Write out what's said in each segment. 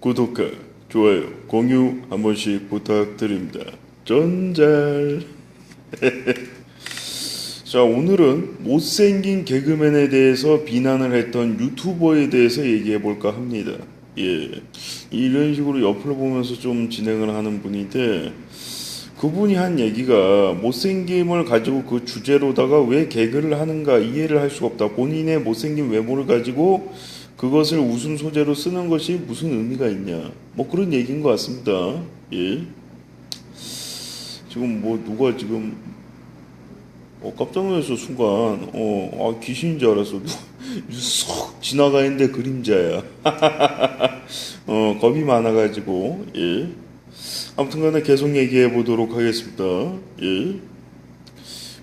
구독과 좋아요, 공유 한 번씩 부탁드립니다. 전잘. 자, 오늘은 못생긴 개그맨에 대해서 비난을 했던 유튜버에 대해서 얘기해 볼까 합니다. 예. 이런 식으로 옆을 보면서 좀 진행을 하는 분인데, 그분이 한 얘기가 못생김을 가지고 그 주제로다가 왜 개그를 하는가 이해를 할 수가 없다. 본인의 못생긴 외모를 가지고 그것을 웃음 소재로 쓰는 것이 무슨 의미가 있냐. 뭐 그런 얘기인 것 같습니다. 예. 지금 뭐 누가 지금 어, 깜짝 놀랐어 순간 어 아, 귀신인 줄 알았어 쏙 지나가 있는데 그림자야 어 겁이 많아가지고 예 아무튼간에 계속 얘기해 보도록 하겠습니다 예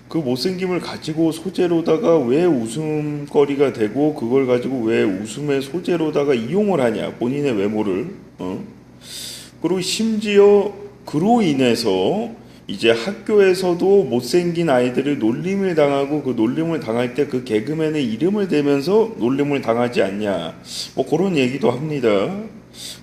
그 못생김을 가지고 소재로다가 왜 웃음거리가 되고 그걸 가지고 왜 웃음의 소재로다가 이용을 하냐 본인의 외모를 어 그리고 심지어 그로 인해서 이제 학교에서도 못생긴 아이들을 놀림을 당하고 그 놀림을 당할 때 그 개그맨의 이름을 대면서 놀림을 당하지 않냐. 뭐 그런 얘기도 합니다.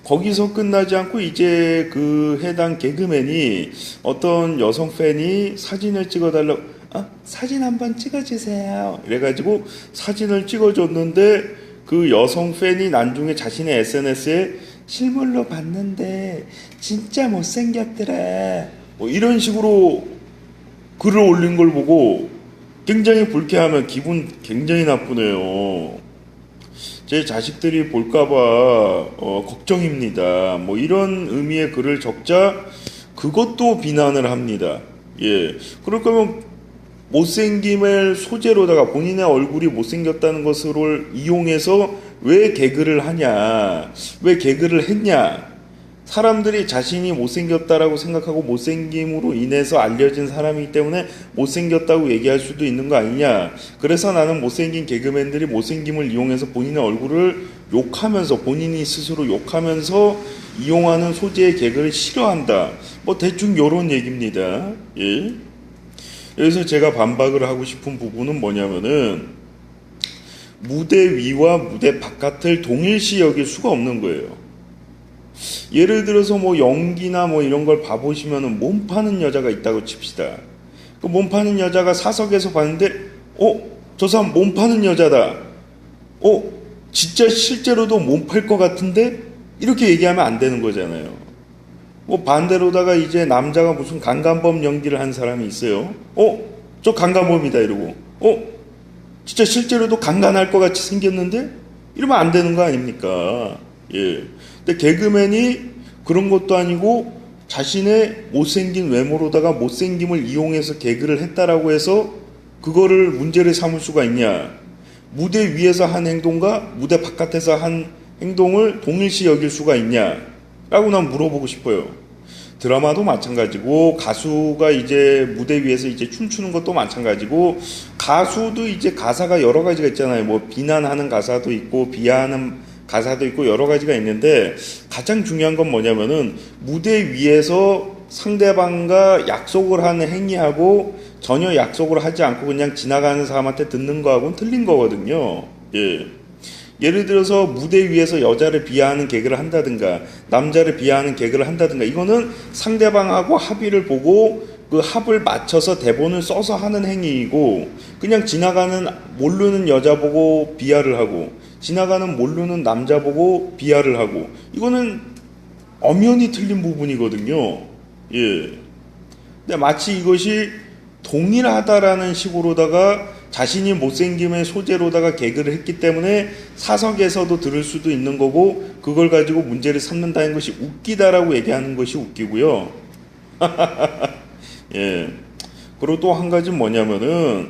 거기서 끝나지 않고 이제 그 해당 개그맨이 어떤 여성 팬이 사진을 찍어달라고 아, 사진 한번 찍어주세요. 이래가지고 사진을 찍어줬는데 그 여성 팬이 나중에 자신의 SNS에 실물로 봤는데 진짜 못생겼더라. 뭐 이런 식으로 글을 올린 걸 보고 굉장히 불쾌하면 기분 굉장히 나쁘네요. 제 자식들이 볼까봐 어, 걱정입니다. 뭐 이런 의미의 글을 적자 그것도 비난을 합니다. 예. 그럴 거면 못생김을 소재로다가 본인의 얼굴이 못생겼다는 것을 이용해서 왜 개그를 하냐, 왜 개그를 했냐, 사람들이 자신이 못생겼다라고 생각하고 못생김으로 인해서 알려진 사람이기 때문에 못생겼다고 얘기할 수도 있는 거 아니냐. 그래서 나는 못생긴 개그맨들이 못생김을 이용해서 본인의 얼굴을 욕하면서 본인이 스스로 욕하면서 이용하는 소재의 개그를 싫어한다. 뭐 대충 요런 얘기입니다. 예. 여기서 제가 반박을 하고 싶은 부분은 뭐냐면은 무대 위와 무대 바깥을 동일시 여길 수가 없는 거예요. 예를 들어서 뭐 연기나 뭐 이런 걸 봐보시면은 몸 파는 여자가 있다고 칩시다. 그 몸 파는 여자가 사석에서 봤는데, 어, 저 사람 몸 파는 여자다. 어, 진짜 실제로도 몸 팔 것 같은데? 이렇게 얘기하면 안 되는 거잖아요. 뭐 반대로다가 이제 남자가 무슨 강간범 연기를 한 사람이 있어요. 어, 저 강간범이다 이러고, 어, 진짜 실제로도 강간할 것 같이 생겼는데? 이러면 안 되는 거 아닙니까? 예. 근데 개그맨이 그런 것도 아니고 자신의 못생긴 외모로다가 못생김을 이용해서 개그를 했다라고 해서 그거를 문제를 삼을 수가 있냐? 무대 위에서 한 행동과 무대 바깥에서 한 행동을 동일시 여길 수가 있냐? 라고 난 물어보고 싶어요. 드라마도 마찬가지고 가수가 이제 무대 위에서 이제 춤추는 것도 마찬가지고 가수도 이제 가사가 여러 가지가 있잖아요. 뭐 비난하는 가사도 있고 비하하는 가사도 있고 여러 가지가 있는데 가장 중요한 건 뭐냐면은 무대 위에서 상대방과 약속을 하는 행위하고 전혀 약속을 하지 않고 그냥 지나가는 사람한테 듣는 거하고는 틀린 거거든요. 예. 예를 들어서 무대 위에서 여자를 비하하는 개그를 한다든가 남자를 비하하는 개그를 한다든가 이거는 상대방하고 합의를 보고 그 합을 맞춰서 대본을 써서 하는 행위이고 그냥 지나가는 모르는 여자 보고 비하를 하고 지나가는 모르는 남자 보고 비하를 하고 이거는 엄연히 틀린 부분이거든요. 예. 근데 마치 이것이 동일하다라는 식으로다가 자신이 못생김의 소재로다가 개그를 했기 때문에 사석에서도 들을 수도 있는 거고 그걸 가지고 문제를 삼는다는 것이 웃기다라고 얘기하는 것이 웃기고요. 예. 그리고 또 한 가지 뭐냐면은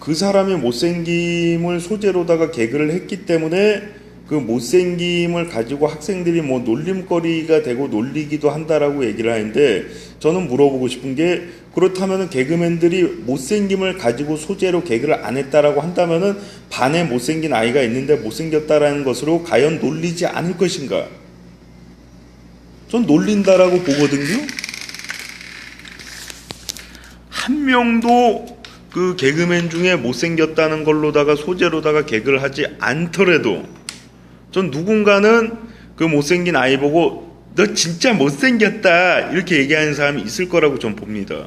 그 사람이 못생김을 소재로다가 개그를 했기 때문에 그 못생김을 가지고 학생들이 뭐 놀림거리가 되고 놀리기도 한다라고 얘기를 하는데 저는 물어보고 싶은 게 그렇다면은 개그맨들이 못생김을 가지고 소재로 개그를 안 했다라고 한다면은 반에 못생긴 아이가 있는데 못생겼다라는 것으로 과연 놀리지 않을 것인가? 전 놀린다라고 보거든요. 한 명도 그 개그맨 중에 못생겼다는 걸로다가 소재로다가 개그를 하지 않더라도 전 누군가는 그 못생긴 아이 보고 너 진짜 못생겼다 이렇게 얘기하는 사람이 있을 거라고 전 봅니다.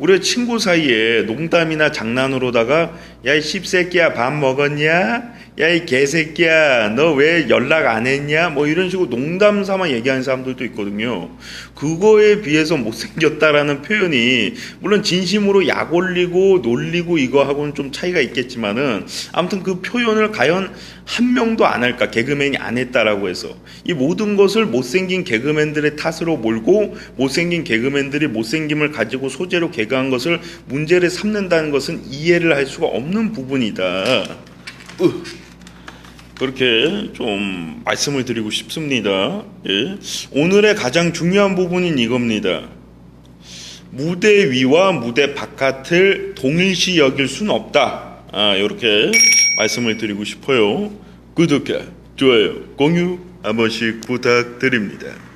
우리 친구 사이에 농담이나 장난으로다가 야 이 씹새끼야 밥 먹었냐? 야 이 개새끼야 너 왜 연락 안 했냐? 뭐 이런 식으로 농담 삼아 얘기하는 사람들도 있거든요. 그거에 비해서 못생겼다라는 표현이 물론 진심으로 약 올리고 놀리고 이거하고는 좀 차이가 있겠지만은 아무튼 그 표현을 과연 한 명도 안 할까 개그맨이 안 했다라고 해서 이 모든 것을 못생긴 개그맨들의 탓으로 몰고 못생긴 개그맨들이 못생김을 가지고 소재로 개그 한 것을 문제를 삼는다는 것은 이해를 할 수가 없는 부분이다. 으. 그렇게 좀 말씀을 드리고 싶습니다. 예. 오늘의 가장 중요한 부분인 이겁니다. 무대 위와 무대 바깥을 동일시 여길 수는 없다. 아, 이렇게 말씀을 드리고 싶어요. 구독과 좋아요, 공유 한 번씩 부탁드립니다.